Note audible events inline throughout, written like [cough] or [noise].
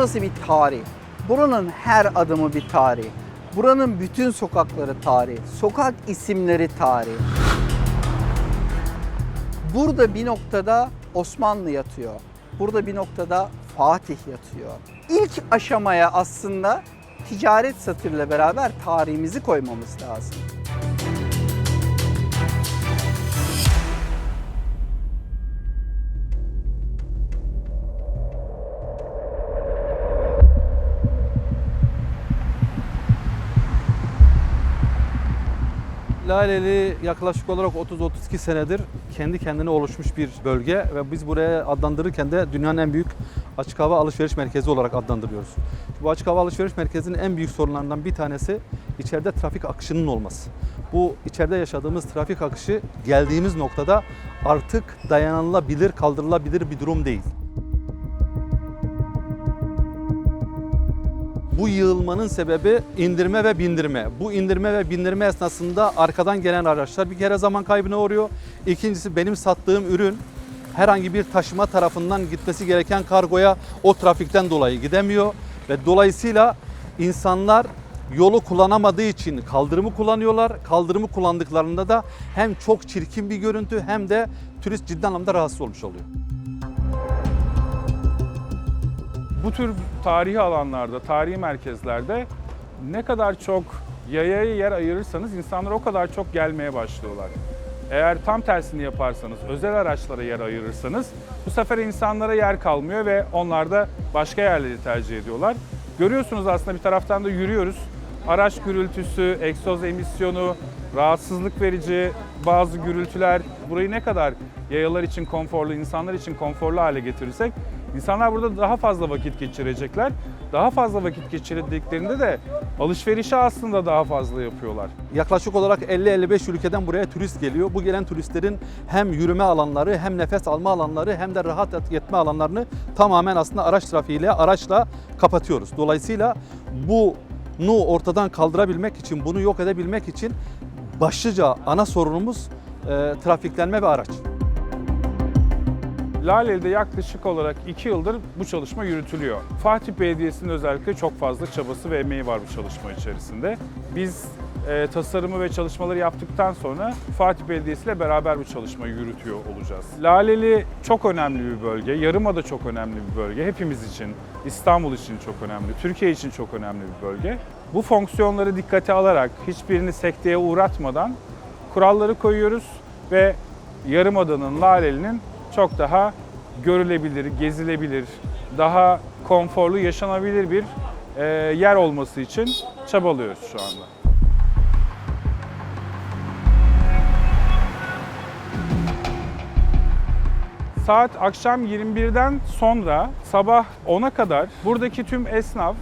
Burası bir tarih. Buranın her adımı bir tarih. Buranın bütün sokakları tarih. Sokak isimleri tarih. Burada bir noktada Osmanlı yatıyor. Burada bir noktada Fatih yatıyor. İlk aşamaya aslında ticaret satırıyla beraber tarihimizi koymamız lazım. Laleli yaklaşık olarak 30-32 senedir kendi kendine oluşmuş bir bölge ve biz buraya adlandırırken de dünyanın en büyük açık hava alışveriş merkezi olarak adlandırıyoruz. Bu açık hava alışveriş merkezinin en büyük sorunlarından bir tanesi içeride trafik akışının olması. Bu içeride yaşadığımız trafik akışı geldiğimiz noktada artık dayanılabilir, kaldırılabilir bir durum değil. Bu yığılmanın sebebi indirme ve bindirme. Bu indirme ve bindirme esnasında arkadan gelen araçlar bir kere zaman kaybına uğruyor. İkincisi benim sattığım ürün herhangi bir taşıma tarafından gitmesi gereken kargoya o trafikten dolayı gidemiyor ve dolayısıyla insanlar yolu kullanamadığı için kaldırımı kullanıyorlar. Kaldırımı kullandıklarında da hem çok çirkin bir görüntü hem de turist ciddi anlamda rahatsız olmuş oluyor. Bu tür tarihi alanlarda, tarihi merkezlerde ne kadar çok yayaya yer ayırırsanız insanlar o kadar çok gelmeye başlıyorlar. Eğer tam tersini yaparsanız, özel araçlara yer ayırırsanız bu sefer insanlara yer kalmıyor ve onlar da başka yerleri tercih ediyorlar. Görüyorsunuz aslında bir taraftan da yürüyoruz. Araç gürültüsü, egzoz emisyonu, rahatsızlık verici bazı gürültüler burayı ne kadar yayalar için konforlu, insanlar için konforlu hale getirirsek insanlar burada daha fazla vakit geçirecekler. Daha fazla vakit geçirdiklerinde de alışverişi aslında daha fazla yapıyorlar. Yaklaşık olarak 50-55 ülkeden buraya turist geliyor. Bu gelen turistlerin hem yürüme alanları hem nefes alma alanları hem de rahat yetme alanlarını tamamen aslında araç trafiğiyle, araçla kapatıyoruz. Dolayısıyla bunu ortadan kaldırabilmek için, bunu yok edebilmek için başlıca ana sorunumuz e, trafiklenme ve araç. Laleli'de yaklaşık olarak 2 yıldır bu çalışma yürütülüyor. Fatih Belediyesi'nin özellikle çok fazla çabası ve emeği var bu çalışma içerisinde. Biz e, tasarımı ve çalışmaları yaptıktan sonra Fatih Belediyesi ile beraber bu çalışmayı yürütüyor olacağız. Laleli çok önemli bir bölge, Yarımada çok önemli bir bölge. Hepimiz için, İstanbul için çok önemli, Türkiye için çok önemli bir bölge. Bu fonksiyonları dikkate alarak, hiçbirini sekteye uğratmadan kuralları koyuyoruz ve Yarımada'nın, Laleli'nin çok daha görülebilir, gezilebilir, daha konforlu, yaşanabilir bir e, yer olması için çabalıyoruz şu anda. Saat akşam 21'den sonra sabah 10'a kadar buradaki tüm esnaf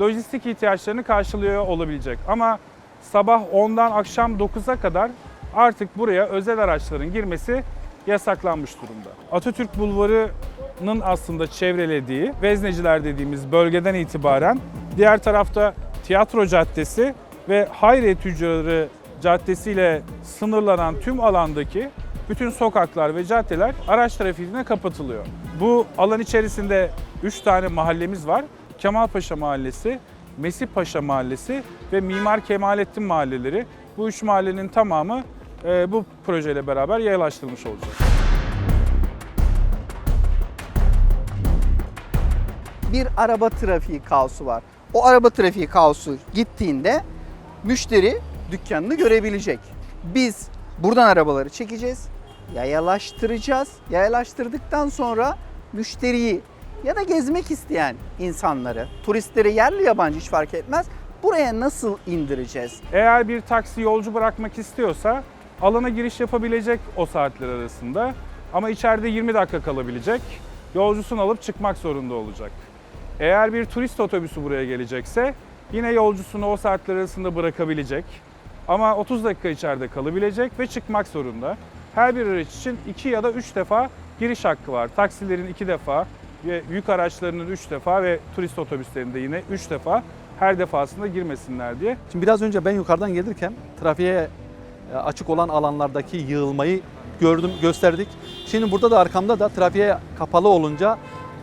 lojistik ihtiyaçlarını karşılıyor olabilecek. Ama sabah 10'dan akşam 9'a kadar artık buraya özel araçların girmesi yasaklanmış durumda. Atatürk Bulvarı'nın aslında çevrelediği Vezneciler dediğimiz bölgeden itibaren diğer tarafta Tiyatro Caddesi ve Hayriye Tüccarı Caddesi ile sınırlanan tüm alandaki bütün sokaklar ve caddeler araç trafiğine kapatılıyor. Bu alan içerisinde 3 tane mahallemiz var. Kemalpaşa Mahallesi, Mesih Paşa Mahallesi ve Mimar Kemalettin mahalleleri. Bu üç mahallenin tamamı bu projeyle beraber yayalaştırılmış olacak. bir araba trafiği kaosu var. O araba trafiği kaosu gittiğinde müşteri dükkanını görebilecek. Biz buradan arabaları çekeceğiz, yayalaştıracağız. Yayalaştırdıktan sonra müşteriyi ya da gezmek isteyen insanları, turistleri yerli yabancı hiç fark etmez buraya nasıl indireceğiz? Eğer bir taksi yolcu bırakmak istiyorsa alana giriş yapabilecek o saatler arasında ama içeride 20 dakika kalabilecek. Yolcusunu alıp çıkmak zorunda olacak. Eğer bir turist otobüsü buraya gelecekse yine yolcusunu o saatler arasında bırakabilecek. Ama 30 dakika içeride kalabilecek ve çıkmak zorunda. Her bir araç için 2 ya da 3 defa giriş hakkı var. Taksilerin 2 defa ve yük araçlarının 3 defa ve turist otobüslerinde yine 3 defa her defasında girmesinler diye. Şimdi biraz önce ben yukarıdan gelirken trafiğe açık olan alanlardaki yığılmayı gördüm, gösterdik. Şimdi burada da arkamda da trafiğe kapalı olunca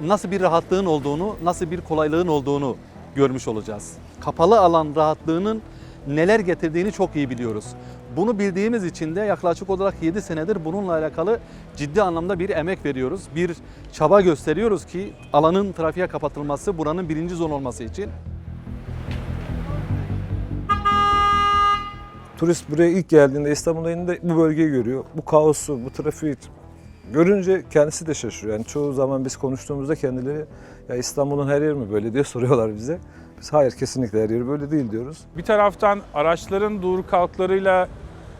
nasıl bir rahatlığın olduğunu, nasıl bir kolaylığın olduğunu görmüş olacağız. Kapalı alan rahatlığının neler getirdiğini çok iyi biliyoruz. Bunu bildiğimiz için de yaklaşık olarak 7 senedir bununla alakalı ciddi anlamda bir emek veriyoruz. Bir çaba gösteriyoruz ki alanın trafiğe kapatılması buranın birinci zon olması için. Turist buraya ilk geldiğinde İstanbul'a indiğinde bu bölgeyi görüyor. Bu kaosu, bu trafiği görünce kendisi de şaşırıyor. Yani çoğu zaman biz konuştuğumuzda kendileri ya İstanbul'un her yeri mi böyle diye [laughs] soruyorlar bize. Biz hayır kesinlikle her yeri böyle değil diyoruz. Bir taraftan araçların dur kalklarıyla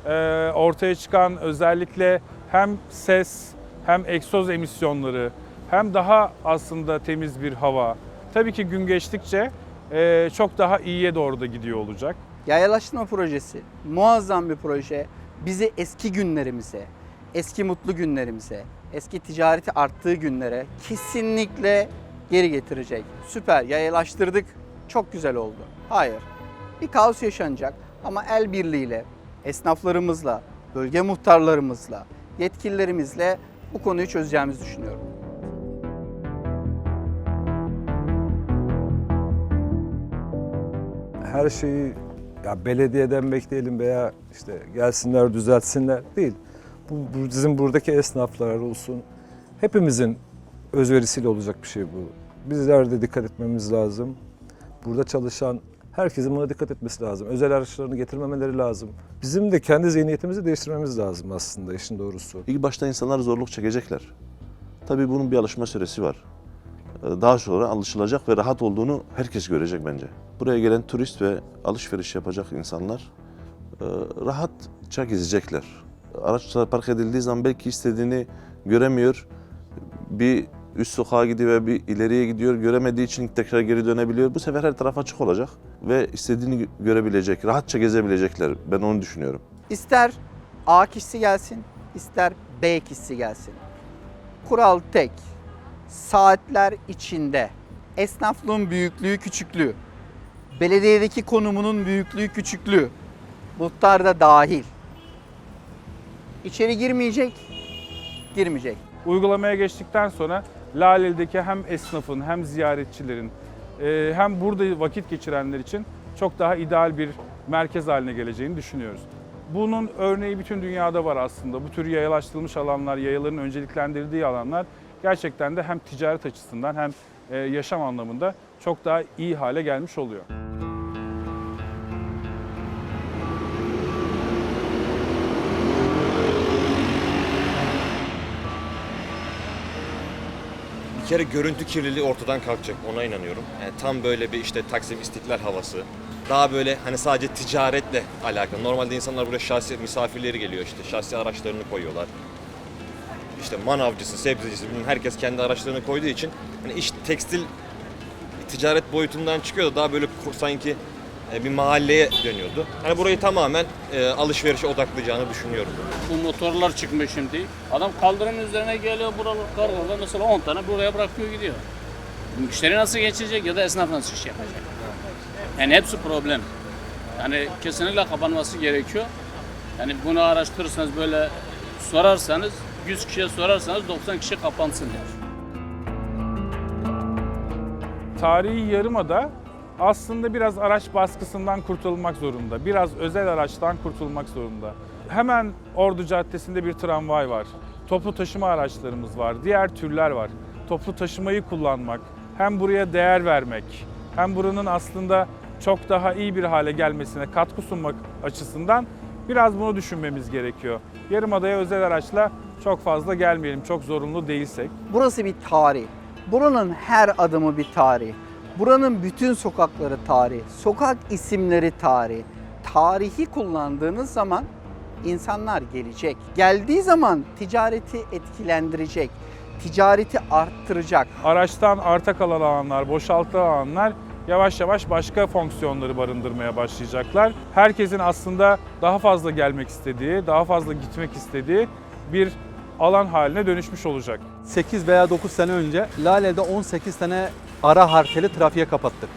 e, ortaya çıkan özellikle hem ses hem egzoz emisyonları hem daha aslında temiz bir hava. Tabii ki gün geçtikçe e, çok daha iyiye doğru da gidiyor olacak. Yayalaştırma projesi muazzam bir proje. Bizi eski günlerimize, eski mutlu günlerimize, eski ticareti arttığı günlere kesinlikle geri getirecek. Süper yayalaştırdık. Çok güzel oldu. Hayır. Bir kaos yaşanacak ama el birliğiyle, esnaflarımızla, bölge muhtarlarımızla, yetkililerimizle bu konuyu çözeceğimizi düşünüyorum. Her şeyi ya belediyeden bekleyelim veya işte gelsinler düzeltsinler değil. Bu, bu bizim buradaki esnaflar olsun. Hepimizin özverisiyle olacak bir şey bu. Bizler de dikkat etmemiz lazım. Burada çalışan herkesin buna dikkat etmesi lazım. Özel araçlarını getirmemeleri lazım. Bizim de kendi zihniyetimizi değiştirmemiz lazım aslında işin doğrusu. İlk başta insanlar zorluk çekecekler. Tabii bunun bir alışma süresi var. Ee, Daha sonra alışılacak ve rahat olduğunu herkes görecek bence. Buraya gelen turist ve alışveriş yapacak insanlar e, rahatça gezecekler. Araçlar park edildiği zaman belki istediğini göremiyor. Bir üst sokağa gidiyor ve bir ileriye gidiyor. Göremediği için tekrar geri dönebiliyor. Bu sefer her taraf açık olacak ve istediğini görebilecek, rahatça gezebilecekler. Ben onu düşünüyorum. İster A kişisi gelsin, ister B kişisi gelsin. Kural tek. Saatler içinde esnaflığın büyüklüğü, küçüklüğü, belediyedeki konumunun büyüklüğü, küçüklüğü, muhtar da dahil. İçeri girmeyecek, girmeyecek. Uygulamaya geçtikten sonra Laleli'deki hem esnafın hem ziyaretçilerin e, hem burada vakit geçirenler için çok daha ideal bir merkez haline geleceğini düşünüyoruz. Bunun örneği bütün dünyada var aslında. Bu tür yayalaştırılmış alanlar, yayaların önceliklendirildiği alanlar gerçekten de hem ticaret açısından hem e, yaşam anlamında çok daha iyi hale gelmiş oluyor. Bir kere görüntü kirliliği ortadan kalkacak ona inanıyorum. Yani tam böyle bir işte Taksim İstiklal havası. Daha böyle hani sadece ticaretle alakalı. Normalde insanlar buraya şahsi misafirleri geliyor işte şahsi araçlarını koyuyorlar. İşte manavcısı, sebzecisi herkes kendi araçlarını koyduğu için hani iş tekstil ticaret boyutundan çıkıyor da daha böyle sanki e, bir mahalleye dönüyordu. Hani burayı tamamen e, alışverişe odaklayacağını düşünüyorum. Bu motorlar çıkmış şimdi. Adam kaldırımın üzerine geliyor buralar kargoda mesela 10 tane buraya bırakıyor gidiyor. Müşteri nasıl geçecek ya da esnaf nasıl iş yapacak? Yani hepsi problem. Yani kesinlikle kapanması gerekiyor. Yani bunu araştırırsanız böyle sorarsanız 100 kişiye sorarsanız 90 kişi kapansın der. Tarihi Yarımada aslında biraz araç baskısından kurtulmak zorunda. Biraz özel araçtan kurtulmak zorunda. Hemen Ordu Caddesi'nde bir tramvay var. Toplu taşıma araçlarımız var. Diğer türler var. Toplu taşımayı kullanmak, hem buraya değer vermek, hem buranın aslında çok daha iyi bir hale gelmesine katkı sunmak açısından biraz bunu düşünmemiz gerekiyor. Yarımada'ya özel araçla çok fazla gelmeyelim, çok zorunlu değilsek. Burası bir tarih. Buranın her adımı bir tarih. Buranın bütün sokakları tarih. Sokak isimleri tarih. Tarihi kullandığınız zaman insanlar gelecek. Geldiği zaman ticareti etkilendirecek. Ticareti arttıracak. araçtan arta kalan alanlar, boşaltılan alanlar yavaş yavaş başka fonksiyonları barındırmaya başlayacaklar. Herkesin aslında daha fazla gelmek istediği, daha fazla gitmek istediği bir alan haline dönüşmüş olacak. 8 veya 9 sene önce Lale'de 18 tane ara harteli trafiğe kapattık.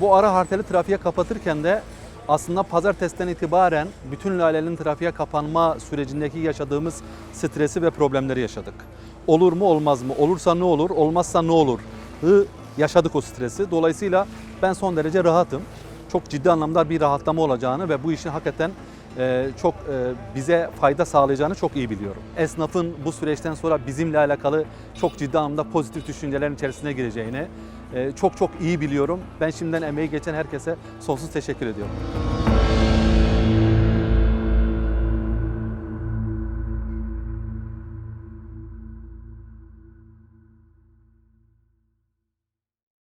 Bu ara harteli trafiğe kapatırken de aslında pazartesiden itibaren bütün Laleli'nin trafiğe kapanma sürecindeki yaşadığımız stresi ve problemleri yaşadık. Olur mu olmaz mı? Olursa ne olur? Olmazsa ne olur? Hı, yaşadık o stresi. Dolayısıyla ben son derece rahatım. Çok ciddi anlamda bir rahatlama olacağını ve bu işin hakikaten çok e, bize fayda sağlayacağını çok iyi biliyorum. Esnafın bu süreçten sonra bizimle alakalı çok ciddi anlamda pozitif düşüncelerin içerisine gireceğini e, çok çok iyi biliyorum. Ben şimdiden emeği geçen herkese sonsuz teşekkür ediyorum.